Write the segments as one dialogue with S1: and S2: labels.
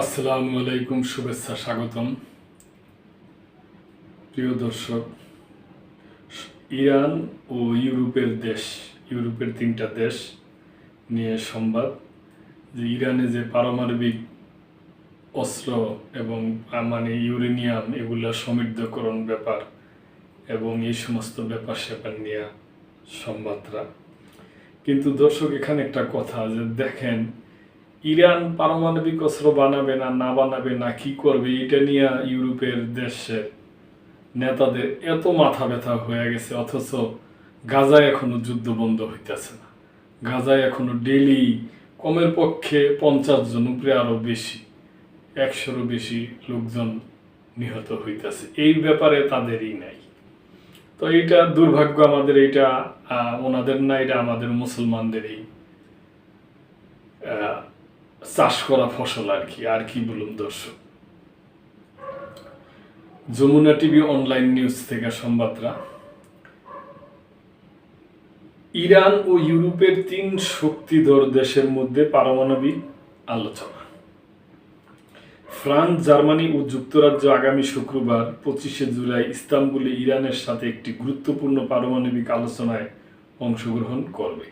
S1: আসসালামু আলাইকুম, শুভেচ্ছা, স্বাগতম। প্রিয় দর্শক, ইরান ও ইউরোপের দেশ, ইউরোপের তিনটা দেশ নিয়ে সংবাদ যে ইরানে যে পারমাণবিক অস্ত্র এবং মানে ইউরেনিয়াম এগুলা সমৃদ্ধকরণ ব্যাপার এবং এই সমস্ত ব্যাপার স্যাপার নিয়ে সংবাদরা। কিন্তু দর্শক, এখানে একটা কথা যে দেখেন ইরান পারমাণবিক অস্ত্র বানাবে না না বানাবে না, কি করবে? এটা নিয়ে ইউরোপের দেশের নেতাদের এত মাথা ব্যথা হয়ে গেছে, অথচ গাজায় এখনও যুদ্ধ বন্ধ হইতেছে না। গাজায় এখনও ডেলি কমের পক্ষে পঞ্চাশ জন, উপরে আরও বেশি, একশোরও বেশি লোকজন নিহত হইতেছে। এই ব্যাপারে তাদেরই নাই। তো এইটা দুর্ভাগ্য আমাদের এটা ওনাদের না, এটা আমাদের মুসলমানদেরই চাষ করা ফসল আর কি আর কি বলুন দর্শক? যমুনা টিভি অনলাইন নিউজ থেকে সংবাদরা। ইরান ও ইউরোপের তিন শক্তিধর দেশের মধ্যে পারমাণবিক আলোচনা। ফ্রান্স, জার্মানি ও যুক্তরাজ্য আগামী শুক্রবার পঁচিশে জুলাই ইস্তাম্বুলে ইরানের সাথে একটি গুরুত্বপূর্ণ পারমাণবিক আলোচনায় অংশগ্রহণ করবে।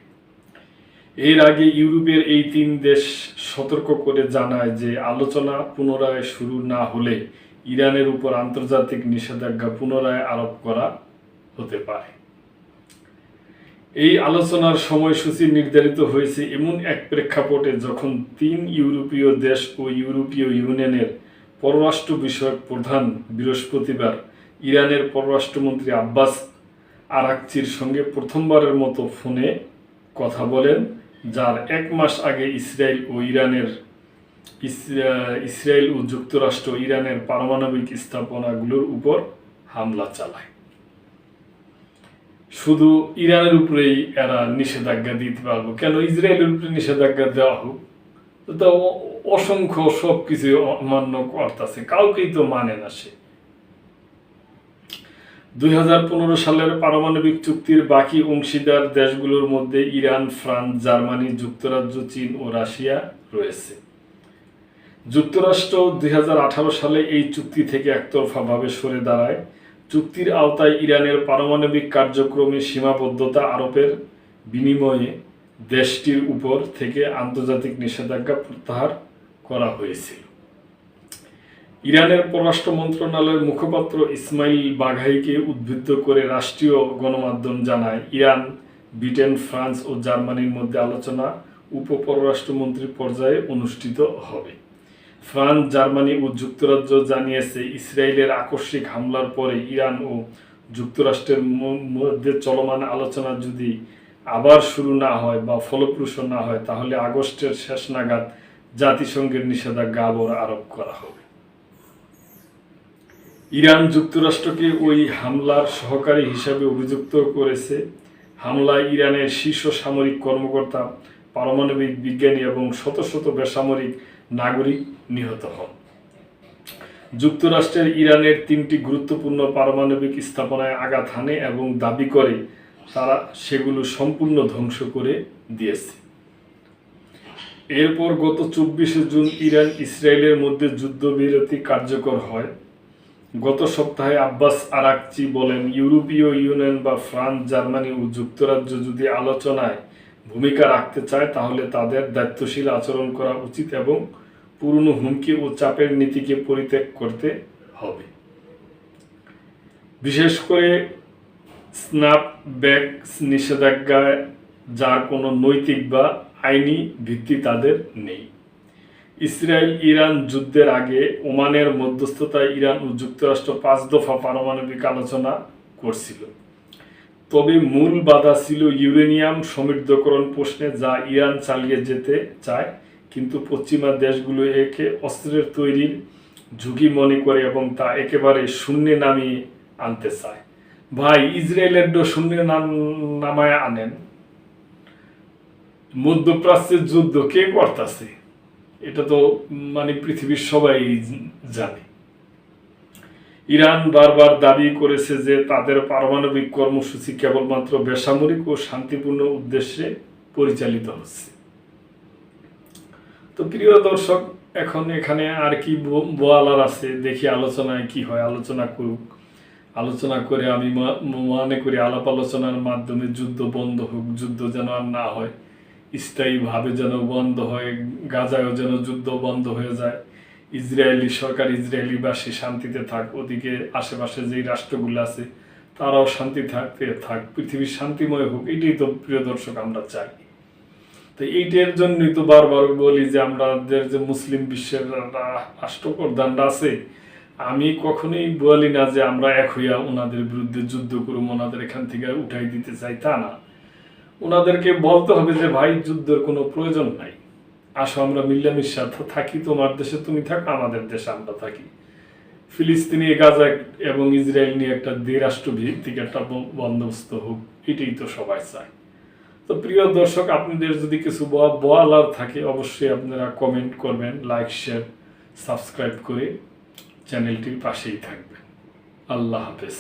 S1: এর আগে ইউরোপের এই তিন দেশ সতর্ক করে জানায় যে আলোচনা পুনরায় শুরু না হলে ইরানের উপর আন্তর্জাতিক নিষেধাজ্ঞা পুনরায় আরোপ করা হতে পারে। এই আলোচনার সময়সূচি নির্ধারিত হয়েছে এমন এক প্রেক্ষাপটে যখন তিন ইউরোপীয় দেশ ও ইউরোপীয় ইউনিয়নের পররাষ্ট্র বিষয়ক প্রধান বৃহস্পতিবার ইরানের পররাষ্ট্রমন্ত্রী আব্বাস আরাকচির সঙ্গে প্রথমবারের মতো ফোনে কথা বলেন। যার এক মাস আগে ইসরায়েল ও ইরানের ইসরায়েল ও যুক্তরাষ্ট্র ইরানের পারমাণবিক স্থাপনাগুলোর উপর হামলা চালায়। শুধু ইরানের উপরেই এরা নিষেধাজ্ঞা দিতে পারব। কেন ইসরায়েলের উপরে নিষেধাজ্ঞা দেওয়া হোক? তো অসংখ্য সব কিছু অমান্য করতেছে। কাউকেই তো মানে না সে। দুই হাজার পনেরো সালের পারমাণবিক চুক্তির বাকি অংশীদার দেশগুলোর মধ্যে ইরান, ফ্রান্স, জার্মানি, যুক্তরাজ্য, চীন ও রাশিয়া রয়েছে। যুক্তরাষ্ট্র দুই হাজার আঠারো সালে এই চুক্তি থেকে একতরফাভাবে সরে দাঁড়ায়। চুক্তির আওতায় ইরানের পারমাণবিক কার্যক্রমে সীমাবদ্ধতা আরোপের বিনিময়ে দেশটির উপর থেকে আন্তর্জাতিক নিষেধাজ্ঞা প্রত্যাহার করা হয়েছিল। ইরানের পররাষ্ট্র মন্ত্রণালয়ের মুখপাত্র ইসমাইল বাঘাইকে উদ্বুদ্ধ করে রাষ্ট্রীয় গণমাধ্যম জানায়, ইরান, ব্রিটেন, ফ্রান্স ও জার্মানির মধ্যে আলোচনা উপপররাষ্ট্রমন্ত্রী পর্যায়ে অনুষ্ঠিত হবে। ফ্রান্স, জার্মানি ও যুক্তরাজ্য জানিয়েছে, ইসরায়েলের আকস্মিক হামলার পরে ইরান ও যুক্তরাষ্ট্রের মধ্যে চলমান আলোচনা যদি আবার শুরু না হয় বা ফলপ্রসূ না হয়, তাহলে আগস্টের শেষ নাগাদ জাতিসংঘের নিষেধাজ্ঞা আবার আরোপ করা হবে। ইরান যুক্তরাষ্ট্রকে ওই হামলার সহকারী হিসাবে অভিযুক্ত করেছে। হামলায় ইরানের শীর্ষ সামরিক কর্মকর্তা, পারমাণবিক বিজ্ঞানী এবং শত শত বেসামরিক নাগরিক নিহত হন। যুক্তরাষ্ট্রের ইরানের তিনটি গুরুত্বপূর্ণ পারমাণবিক স্থাপনায় আঘাত হানে এবং দাবি করে তারা সেগুলো সম্পূর্ণ ধ্বংস করে দিয়েছে। এরপর গত চব্বিশে জুন ইরান ইসরায়েলের মধ্যে যুদ্ধবিরতি কার্যকর হয়। গত সপ্তাহে আব্বাস আরাকচি বলেন, ইউরোপীয় ইউনিয়ন বা ফ্রান্স, জার্মানি ও যুক্তরাজ্য যদি আলোচনায় ভূমিকা রাখতে চায়, তাহলে তাদের দায়িত্বশীল আচরণ করা উচিত এবং পুরনো হুমকি ও চাপের নীতিকে পরিত্যাগ করতে হবে। বিশেষ করে স্ন্যাপব্যাক নিষেধাজ্ঞায় যার কোনো নৈতিক বা আইনি ভিত্তি তাদের নেই। ইসরায়েল ইরান যুদ্ধের আগে ওমানের মধ্যস্থতায় ইরান ও যুক্তরাষ্ট্র পাঁচ দফা পারমাণবিক আলোচনা করছিল। তবে মূল বাধা ছিল ইউরেনিয়াম সমৃদ্ধকরণ প্রশ্নে যা ইরান চালিয়ে যেতে চায়, কিন্তু পশ্চিমা দেশগুলো একে অস্ত্রের তৈরির ঝুঁকি মনে করে এবং তা একেবারে শূন্যে নামিয়ে আনতে চায়। ভাই, ইসরায়েলের শূন্যে নাম, নামায় আনেন। মধ্যপ্রাচ্যের যুদ্ধ কে করতেছে? এটা তো মানে পৃথিবীর সবাই জানে। ইরান বারবার দাবি করেছে যে তাদের পারমাণবিক কর্মসূচি কেবলমাত্র বেসামরিক ও শান্তিপূর্ণ উদ্দেশ্যে পরিচালিত হচ্ছে। তো প্রিয় দর্শক, এখন এখানে আর কি বোয়ালার আছে, দেখি আলোচনায় কি হয়। আলোচনা করুক। আলোচনা করে আমি মনে করি আলাপ আলোচনার মাধ্যমে যুদ্ধ বন্ধ হোক, যুদ্ধ যেন আর না হয়। স্থায়ীভাবে যেন বন্ধ হয়, গাজায়ও যেন যুদ্ধ বন্ধ হয়ে যায়। ইসরায়েলি সরকার ইসরায়েলিবাসী শান্তিতে থাক, ওদিকে আশেপাশে যেই রাষ্ট্রগুলো আছে, তারাও শান্তি থাকতে থাক পৃথিবী শান্তিময় হোক, এটাই তো প্রিয় দর্শক আমরা চাই। তো এইটার জন্যই তো বারবার বলি যে আমাদের যে মুসলিম বিশ্বের রাষ্ট্রপ্রধানরা আছে, আমি কখনোই বলি না যে আমরা এক হইয়া ওনাদের বিরুদ্ধে যুদ্ধ করুম, ওনাদের এখান থেকে উঠাই দিতে চাই, তা না। ওনাদেরকে বলতে হবে যে, ভাই, যুদ্ধের কোনো প্রয়োজন নাই। আসো, আমরা মিল্লামিশা থাকি। তোমার দেশে তুমি থাক, আমাদের দেশে আমরা থাকি। ফিলিস্তিনি, গাজা এবং ইসরায়েল নিয়ে একটা দ্বিরাষ্ট্র ভিত্তিক একটা বন্দোবস্ত হোক, এটাই তো সবাই চায়। তো প্রিয় দর্শক, আপনাদের যদি কিছু বলার থাকে, অবশ্যই আপনারা কমেন্ট করবেন লাইক শেয়ার সাবস্ক্রাইব করে চ্যানেলটির পাশেই থাকবেন। আল্লাহ হাফেজ।